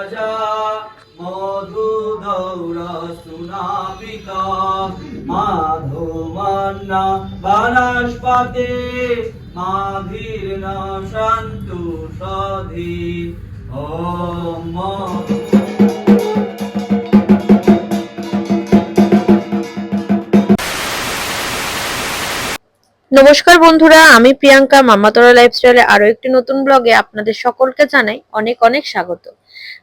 রাজা মধু দৌড় সুনাপিত মাধো মান্না বনস্পতি মাধীর সন্তু সধি। নমস্কার বন্ধুরা, আমি প্রিয়াঙ্কা মামাতরা লাইফস্টাইলে আরও একটি নতুন ব্লগে আপনাদের সকলকে জানাই অনেক অনেক স্বাগত।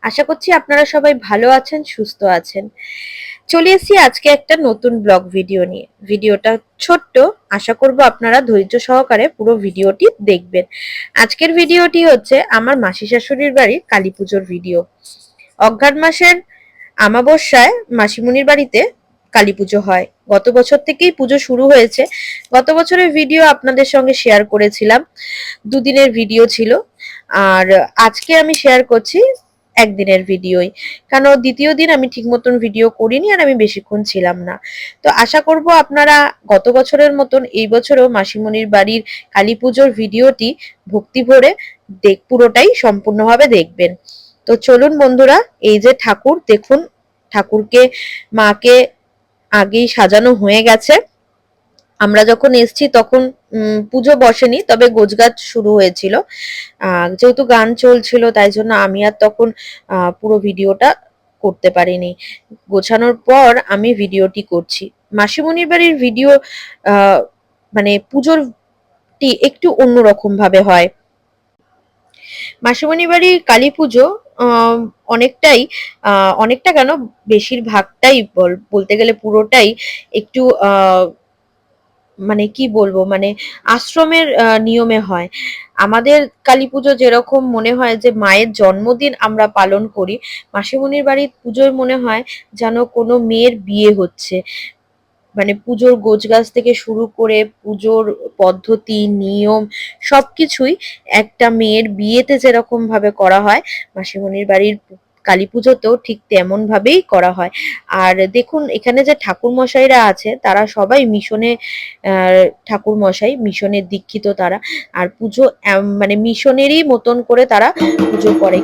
আশা করছি আপনারা সবাই ভালো আছেন, সুস্থ আছেন। চলে এসেছি আজকে একটা নতুন ব্লগ ভিডিও নিয়ে। ভিডিওটা ছোট্ট, আশা করব আপনারা ধৈর্য সহকারে পুরো ভিডিওটি দেখবেন। আজকের ভিডিওটি হচ্ছে আমার মাসি শাশুড়ির বাড়ির কালী পুজোর ভিডিও। অঘ্রাণ মাসের আমাবস্যায় মাসিমুনির বাড়িতে কালী পুজো হয়। গত বছর থেকেই পুজো শুরু হয়েছে। গত বছরের ভিডিও আপনাদের সঙ্গে শেয়ার করেছিলাম। দুদিনের ভিডিও ছিল। আর আজকে আমি শেয়ার করছি একদিনের ভিডিওই। কারণ দ্বিতীয় দিন আমি ঠিক মতন ভিডিও করিনি আর আমি বেশিক্ষণ ছিলাম না। তো আশা করব আপনারা গত বছরের মতন এই বছরও মাসিমণির বাড়ির কালী পুজোর ভিডিওটি ভক্তি ভরে দেখ পুরোটাই সম্পূর্ণভাবে দেখবেন। তো চলুন বন্ধুরা, এই যে ঠাকুর, দেখুন, ঠাকুরকে, মাকে আগেই সাজানো হয়ে গেছে। আমরা যখন এসছি তখন পুজো বসেনি তবে গোছগাছ শুরু হয়েছিল। যেহেতু গান চলছিল তাই জন্য আমি আর তখন পুরো ভিডিওটা করতে পারিনি। গোছানোর পর আমি ভিডিওটি করছি। মাসিমণির বাড়ির ভিডিও মানে পুজোরটি একটু অন্যরকম ভাবে হয়। মাসিমণি বাড়ির কালী পুজো অনেকটাই অনেকটা কেন বেশিরভাগটাই বল- বলতে গেলে পুরোটাই একটু আহ, মানে কি বলব মানে আশ্রমের নিয়মে হয়। আমাদের কালী পুজো যেরকম মনে হয় যে মায়ের জন্মদিন আমরা পালন করি, মাসিমণির বাড়ির পুজোয় মনে হয় যেন কোনো মেয়ের বিয়ে হচ্ছে। মানে পুজোর গোছগাছ থেকে শুরু করে পুজোর পদ্ধতি, নিয়ম সবকিছুই একটা মেয়ের বিয়েতে যেরকম ভাবে করা হয়, মাসিমণির বাড়ির কালী পুজোতেও ঠিক তেমন ভাবেই করা হয়। আর দেখুন, এখানে যে ঠাকুর মশাইরা আছে, তারা সবাই মিশনে ঠাকুর মশাই মিশনের দীক্ষিত তারা। আর পুজো মানে মিশনেরই মতন করে তারা পুজো করে।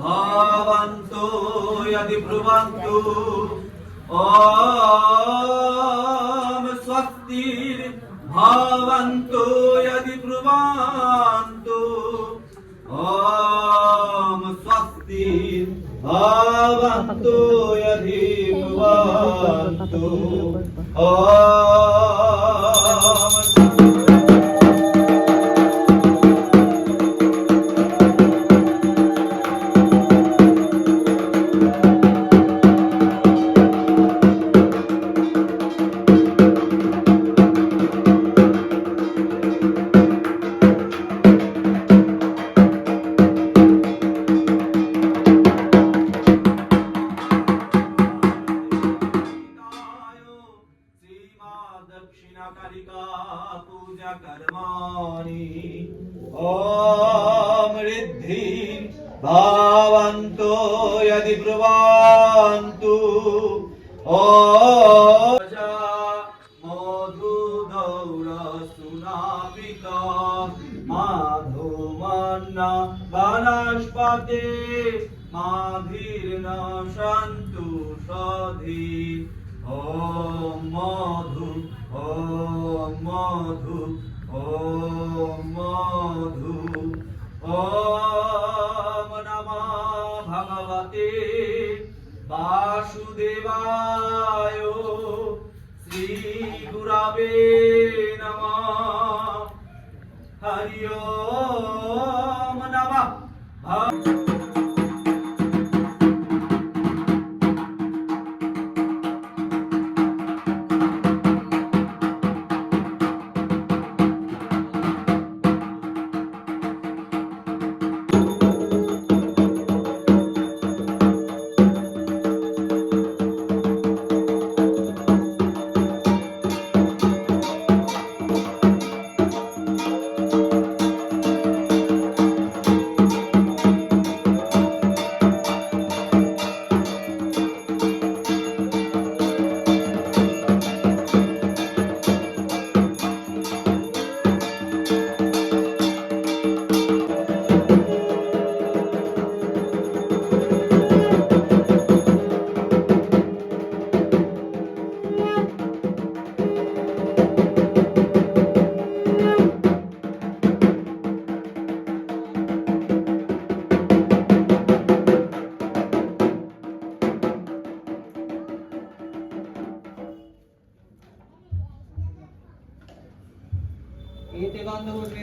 ভবন্তু यदि ব্রুবন্তু ওম স্বস্তি ভবন্তু यदि ব্রুবন্তু ওম স্বস্তি ভবন্তু यदि ব্রুবন্তু ওম कर्माणि ॐ ऋद्धि भावन्तो यदि ब्रुवान्तु मधुदौरसुनापिका माधुमन्ना वनस्पते माधीर्न सन्तु सधि ॐ मधु ওম মধু ও মধু ও নম ভগবতে বাসুদেবায় শ্রী গুরবে নম। হরি ওম চন্দ্রপুত্রে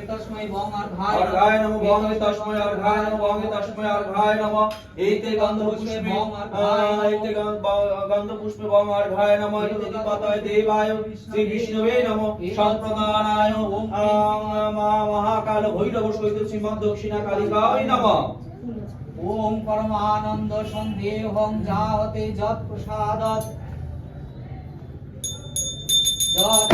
মহাকাল ভৈরব সহিত শ্রীমৎ দক্ষিণা কালিকায় নমঃ। ওম পরমানন্দ সন্দেহং যাহতে যৎ প্রসাদত। যৎ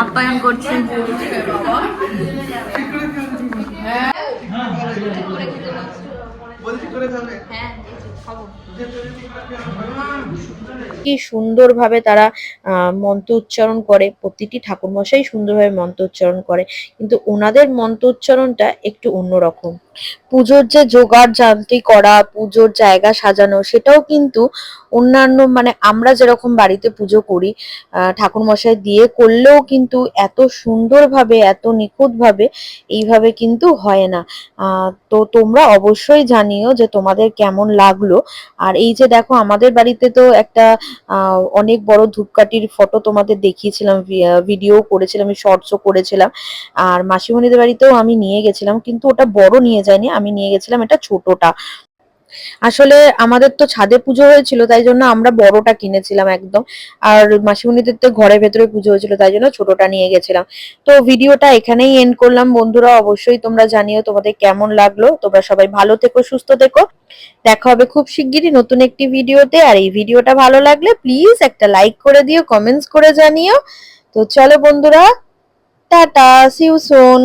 আপ্যায়ন করছেন কি সুন্দরভাবে তারা মন্ত্র উচ্চারণ করে। প্রতিটি ঠাকুরমশাই সুন্দরভাবে মন্ত্র উচ্চারণ করে। কিন্তু ওনাদের মন্ত্র উচ্চারণটা একটু অন্যরকম। পুজোর যে জোগাড় জান্তি করা, পুজোর জায়গা সাজানো, সেটাও কিন্তু অন্যান্য মানে আমরা যেরকম বাড়িতে পুজো করি ঠাকুরমশাই দিয়ে করলেও কিন্তু এত সুন্দরভাবে, এত নিখুঁতভাবে এইভাবে কিন্তু হয় না। তো তোমরা অবশ্যই জানিও যে তোমাদের কেমন লাগল। আর এই যে দেখো, আমাদের বাড়িতে তো একটা অনেক বড় ধূপকাঠির ফটো তোমাদের দেখিয়েছিলাম ভিডিও করেছিলাম শর্টসও করেছিলাম। আর মাসিমণিদের বাড়িতেও আমি নিয়ে গেছিলাম, কিন্তু ওটা বড় নিয়ে যায়নি, আমি নিয়ে গেছিলাম এটা ছোটটা। আসলে আমাদের তো ছাদে পুজো হয়েছিল, তাই জন্য আমরা বড়টা কিনেছিলাম একদম। আর মাসিমণিদের তো ঘরের ভেতরে পুজো হয়েছিল, তাই জন্য ছোটটা নিয়ে গেছিলাম। তো ভিডিওটা এখানেই এন্ড করলাম। বন্ধুরা, অবশ্যই তোমরা জানিও তোমাদের কেমন লাগল। তোমরা সবাই ভালো থেকো, সুস্থ থেকো। দেখা হবে খুব শিগগিরই নতুন একটি ভিডিওতে। আর এই ভিডিওটা ভালো লাগলে প্লিজ একটা লাইক করে দিও কমেন্টস করে জানিও। তো চলো বন্ধুরা, টাটা সি ইউ সুন